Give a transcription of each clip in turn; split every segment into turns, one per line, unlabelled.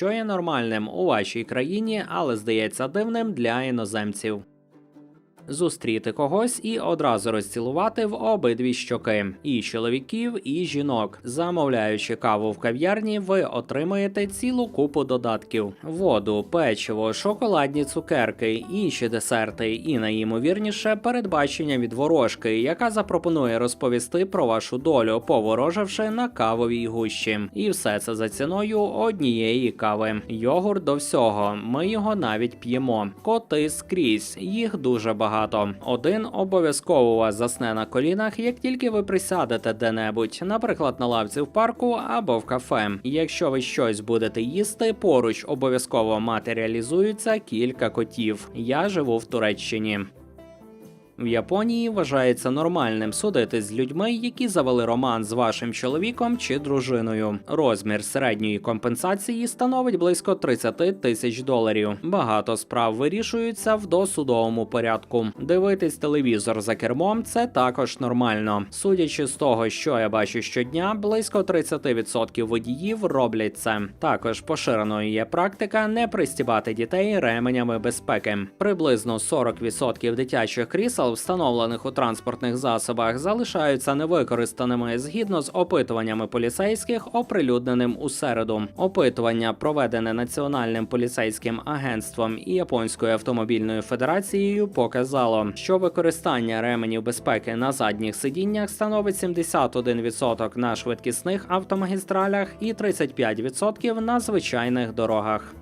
що є нормальним у вашій країні, але здається дивним для іноземців. Зустріти когось і одразу розцілувати в обидві щоки і чоловіків, і жінок. Замовляючи каву в кав'ярні, ви отримаєте цілу купу додатків: воду, печиво, шоколадні цукерки, інші десерти, і найімовірніше передбачення від ворожки, яка запропонує розповісти про вашу долю, повороживши на кавовій гущі. І все це за ціною однієї кави. Йогурт до всього. Ми його навіть п'ємо. Коти скрізь, їх дуже багато. Один обов'язково у вас засне на колінах, як тільки ви присядете де-небудь, наприклад, на лавці в парку або в кафе. Якщо ви щось будете їсти, поруч обов'язково матеріалізується кілька котів. Я живу в Туреччині. В Японії вважається нормальним судити з людьми, які завели роман з вашим чоловіком чи дружиною. Розмір середньої компенсації становить близько 30 тисяч доларів. Багато справ вирішуються в досудовому порядку. Дивитись телевізор за кермом це також нормально. Судячи з того, що я бачу щодня, близько 30% водіїв роблять це. Також поширеною є практика не пристібати дітей ременями безпеки. Приблизно 40% дитячих крісел, встановлених у транспортних засобах, залишаються невикористаними згідно з опитуваннями поліцейських, оприлюдненим у середу. Опитування, проведене Національним поліцейським агентством і Японською автомобільною федерацією, показало, що використання ременів безпеки на задніх сидіннях становить 71% на швидкісних автомагістралях і 35% на звичайних дорогах.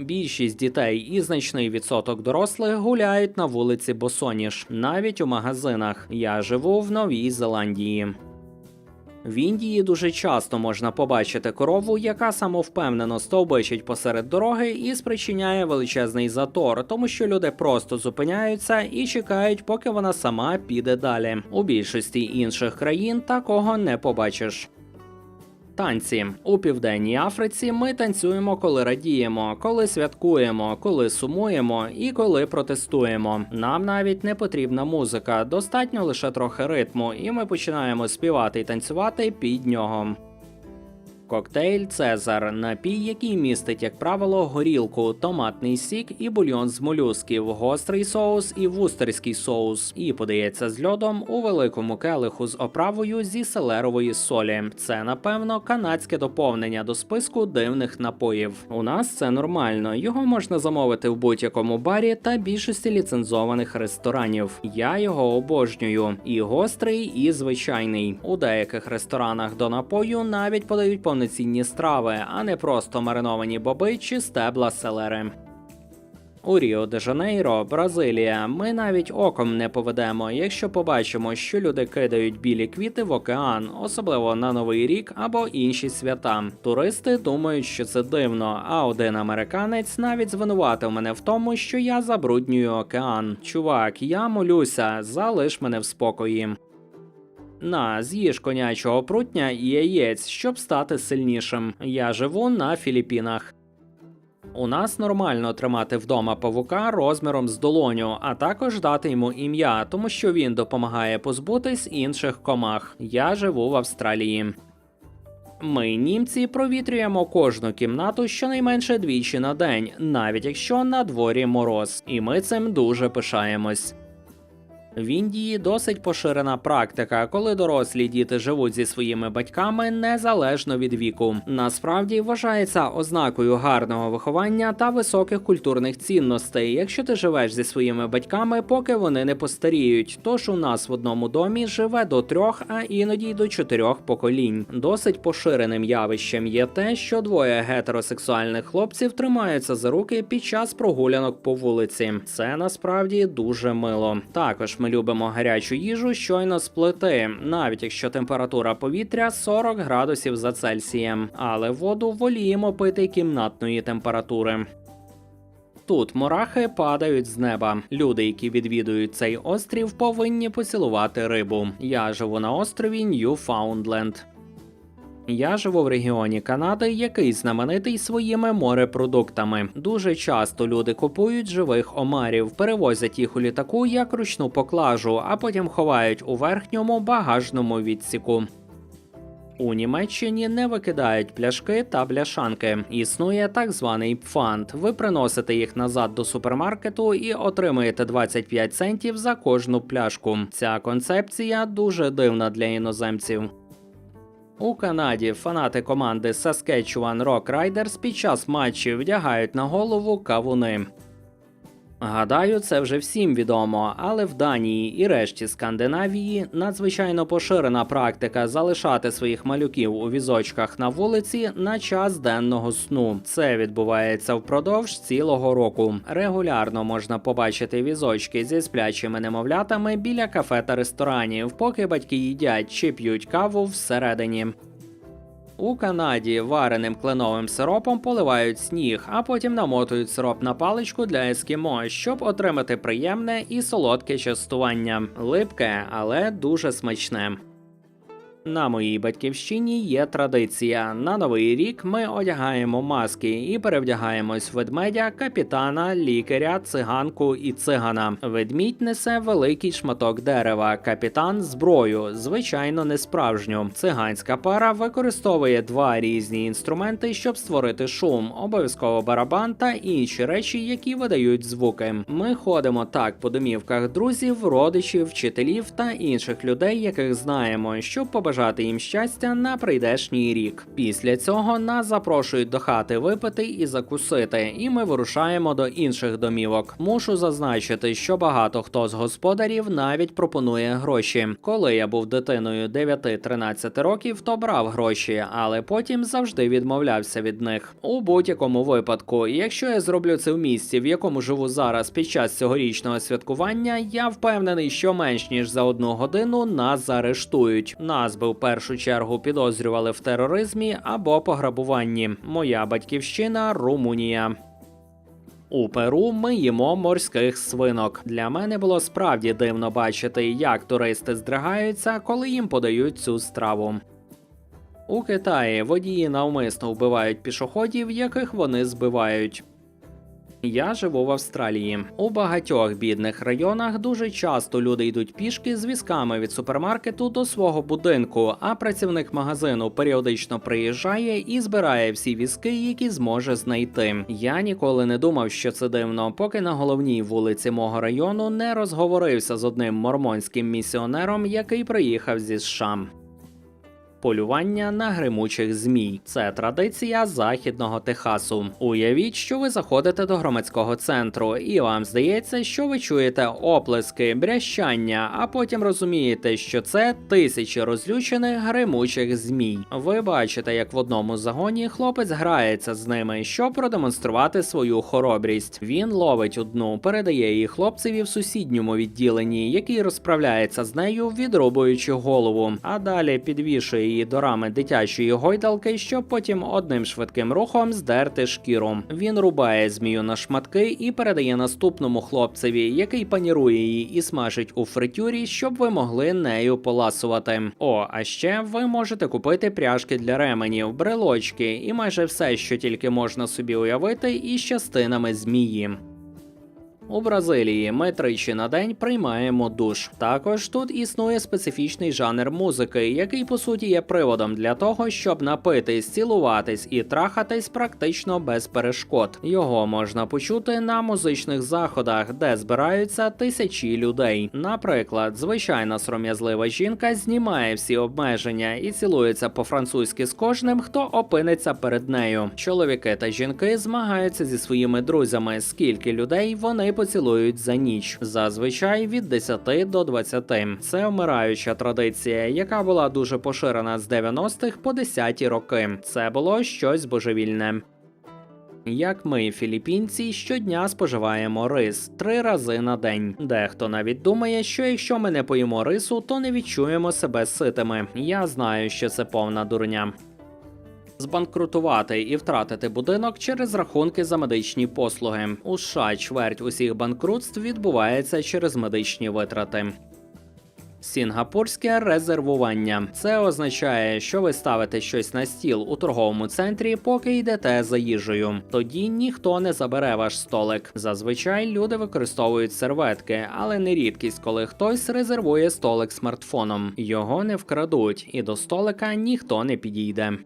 Більшість дітей і значний відсоток дорослих гуляють на вулиці Босоніж, навіть у магазинах. Я живу в Новій Зеландії. В Індії дуже часто можна побачити корову, яка самовпевнено стовбичить посеред дороги і спричиняє величезний затор, тому що люди просто зупиняються і чекають, поки вона сама піде далі. У більшості інших країн такого не побачиш. Танці у південній Африці ми танцюємо, коли радіємо, коли святкуємо, коли сумуємо і коли протестуємо. Нам навіть не потрібна музика, достатньо лише трохи ритму, і ми починаємо співати і танцювати під нього. Коктейль Цезар напій, який містить, як правило, горілку, томатний сік і бульйон з молюсків, гострий соус і вустерський соус, і подається з льодом у великому келиху з оправою зі селерової солі. Це напевно канадське доповнення до списку дивних напоїв. У нас це нормально. Його можна замовити в будь-якому барі та більшості ліцензованих ресторанів. Я його обожнюю. І гострий, і звичайний. У деяких ресторанах до напою навіть подають повноцінні страви, а не просто мариновані боби чи стебла селери. У Ріо де Жанейро, Бразилія, ми навіть оком не поведемо, якщо побачимо, що люди кидають білі квіти в океан, особливо на Новий рік або інші свята. Туристи думають, що це дивно. А один американець навіть звинуватив мене в тому, що я забруднюю океан. Чувак, я молюся, залиш мене в спокої. На, з'їж конячого прутня і яєць, щоб стати сильнішим. Я живу на Філіппінах. У нас нормально тримати вдома павука розміром з долоню, а також дати йому ім'я, тому що він допомагає позбутись інших комах. Я живу в Австралії. Ми, німці, провітрюємо кожну кімнату щонайменше двічі на день, навіть якщо на дворі мороз, і ми цим дуже пишаємось. В Індії досить поширена практика, коли дорослі діти живуть зі своїми батьками незалежно від віку. Насправді вважається ознакою гарного виховання та високих культурних цінностей, якщо ти живеш зі своїми батьками, поки вони не постаріють. Тож у нас в одному домі живе до трьох, а іноді й до чотирьох поколінь. Досить поширеним явищем є те, що двоє гетеросексуальних хлопців тримаються за руки під час прогулянок по вулиці. Це насправді дуже мило. Також ми любимо гарячу їжу щойно з плити, навіть якщо температура повітря 40 градусів за Цельсієм, але воду воліємо пити кімнатної температури. Тут мурахи падають з неба. Люди, які відвідують цей острів, повинні поцілувати рибу. Я живу на острові Ньюфаундленд. Я живу в регіоні Канади, який знаменитий своїми морепродуктами. Дуже часто люди купують живих омарів, перевозять їх у літаку як ручну поклажу, а потім ховають у верхньому багажному відсіку. У Німеччині не викидають пляшки та бляшанки. Існує так званий пфанд. Ви приносите їх назад до супермаркету і отримуєте 25 центів за кожну пляшку. Ця концепція дуже дивна для іноземців. У Канаді фанати команди Saskatchewan Rock Riders під час матчів вдягають на голову кавуни. Гадаю, це вже всім відомо, але в Данії і решті Скандинавії надзвичайно поширена практика залишати своїх малюків у візочках на вулиці на час денного сну. Це відбувається впродовж цілого року. Регулярно можна побачити візочки зі сплячими немовлятами біля кафе та ресторанів, поки батьки їдять чи п'ють каву всередині. У Канаді вареним кленовим сиропом поливають сніг, а потім намотують сироп на паличку для ескімо, щоб отримати приємне і солодке частування. Липке, але дуже смачне. На моїй батьківщині є традиція. На новий рік ми одягаємо маски і перевдягаємось ведмедя, капітана, лікаря, циганку і цигана. Ведмідь несе великий шматок дерева, капітан зброю, звичайно, не справжню. Циганська пара використовує два різні інструменти, щоб створити шум, обов'язково барабан та інші речі, які видають звуки. Ми ходимо так по домівках друзів, родичів, вчителів та інших людей, яких знаємо, щоб побажати їм щастя на прийдешній рік. Після цього нас запрошують до хати випити і закусити, і ми вирушаємо до інших домівок. Мушу зазначити, що багато хто з господарів навіть пропонує гроші. Коли я був дитиною 9-13 років, то брав гроші, але потім завжди відмовлявся від них. У будь-якому випадку, якщо я зроблю це в місті, в якому живу зараз під час цьогорічного святкування, я впевнений, що менш ніж за одну годину нас заарештують. Нас би в першу чергу підозрювали в тероризмі або пограбуванні. Моя батьківщина Румунія. У Перу ми їмо морських свинок. Для мене було справді дивно бачити, як туристи здригаються, коли їм подають цю страву. У Китаї водії навмисно вбивають пішоходів, яких вони збивають. Я живу в Австралії. У багатьох бідних районах дуже часто люди йдуть пішки з візками від супермаркету до свого будинку, а працівник магазину періодично приїжджає і збирає всі візки, які зможе знайти. Я ніколи не думав, що це дивно, поки на головній вулиці мого району не розговорився з одним мормонським місіонером, який приїхав зі США. Полювання на гримучих змій це традиція західного Техасу. Уявіть, що ви заходите до громадського центру, і вам здається, що ви чуєте оплески, брящання, а потім розумієте, що це тисячі розлючених гримучих змій. Ви бачите, як в одному загоні хлопець грається з ними, щоб продемонструвати свою хоробрість. Він ловить одну, передає її хлопцеві в сусідньому відділенні, який розправляється з нею, відрубуючи голову, а далі підвішує її до рами дитячої гойдалки, щоб потім одним швидким рухом здерти шкіру. Він рубає змію на шматки і передає наступному хлопцеві, який панірує її і смажить у фритюрі, щоб ви могли нею поласувати. О, а ще ви можете купити пряжки для ременів, брелочки і майже все, що тільки можна собі уявити, із частинами змії. У Бразилії ми тричі на день приймаємо душ. Також тут існує специфічний жанр музики, який по суті є приводом для того, щоб напитись, цілуватись і трахатись практично без перешкод. Його можна почути на музичних заходах, де збираються тисячі людей. Наприклад, звичайна сором'язлива жінка знімає всі обмеження і цілується по-французьки з кожним, хто опиниться перед нею. Чоловіки та жінки змагаються зі своїми друзями, скільки людей вони поцілують за ніч. Зазвичай від 10 до 20. Це вмираюча традиція, яка була дуже поширена з 90-х по 10-ті роки. Це було щось божевільне. Як ми, філіппінці, щодня споживаємо рис три рази на день. Дехто навіть думає, що якщо ми не поїмо рису, то не відчуємо себе ситими. Я знаю, що це повна дурня. Збанкрутувати і втратити будинок через рахунки за медичні послуги. У США чверть усіх банкрутств відбувається через медичні витрати. Сінгапурське резервування це означає, що ви ставите щось на стіл у торговому центрі, поки йдете за їжею. Тоді ніхто не забере ваш столик. Зазвичай люди використовують серветки, але не рідкість, коли хтось резервує столик смартфоном. Його не вкрадуть, і до столика ніхто не підійде.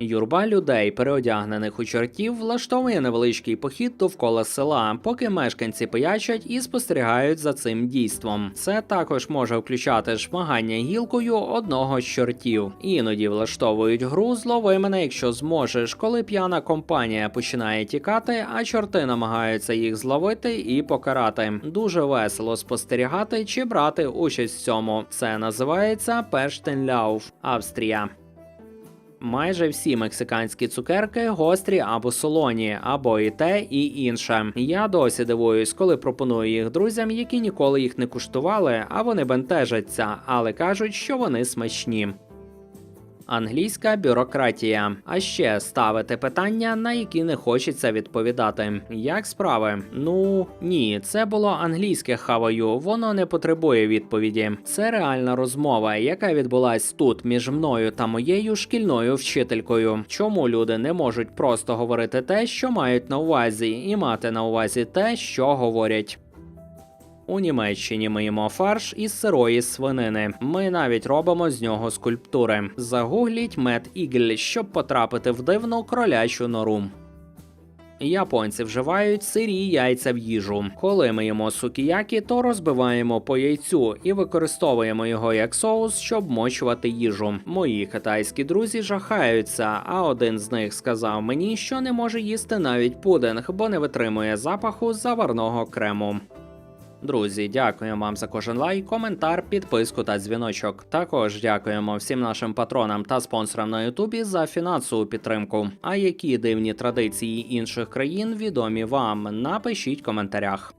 Юрба людей, переодягнених у чортів, влаштовує невеличкий похід довкола села, поки мешканці пиячать і спостерігають за цим дійством. Це також може включати шмагання гілкою одного з чортів. Іноді влаштовують гру злови мене, якщо зможеш, коли п'яна компанія починає тікати, а чорти намагаються їх зловити і покарати. Дуже весело спостерігати чи брати участь в цьому. Це називається Пештенляуф, Австрія. Майже всі мексиканські цукерки гострі або солоні, або і те, і інше. Я досі дивуюсь, коли пропоную їх друзям, які ніколи їх не куштували, а вони бентежаться, але кажуть, що вони смачні. Англійська бюрократія. А ще ставити питання, на які не хочеться відповідати. Як справи? Ну ні, це було англійське хаваю, воно не потребує відповіді. Це реальна розмова, яка відбулась тут між мною та моєю шкільною вчителькою. Чому люди не можуть просто говорити те, що мають на увазі, і мати на увазі те, що говорять. У Німеччині ми фарш із сирої свинини. Ми навіть робимо з нього скульптури. Загугліть мед ігль, щоб потрапити в дивну кролячу нору. Японці вживають сирі яйця в їжу. Коли ми їмо сукіякі, то розбиваємо по яйцю і використовуємо його як соус, щоб мочувати їжу. Мої китайські друзі жахаються, а один з них сказав мені, що не може їсти навіть пудинг, бо не витримує запаху заварного крему. Друзі, дякуємо вам за кожен лайк, коментар, підписку та дзвіночок. Також дякуємо всім нашим патронам та спонсорам на Ютубі за фінансову підтримку. А які дивні традиції інших країн відомі вам? Напишіть в коментарях.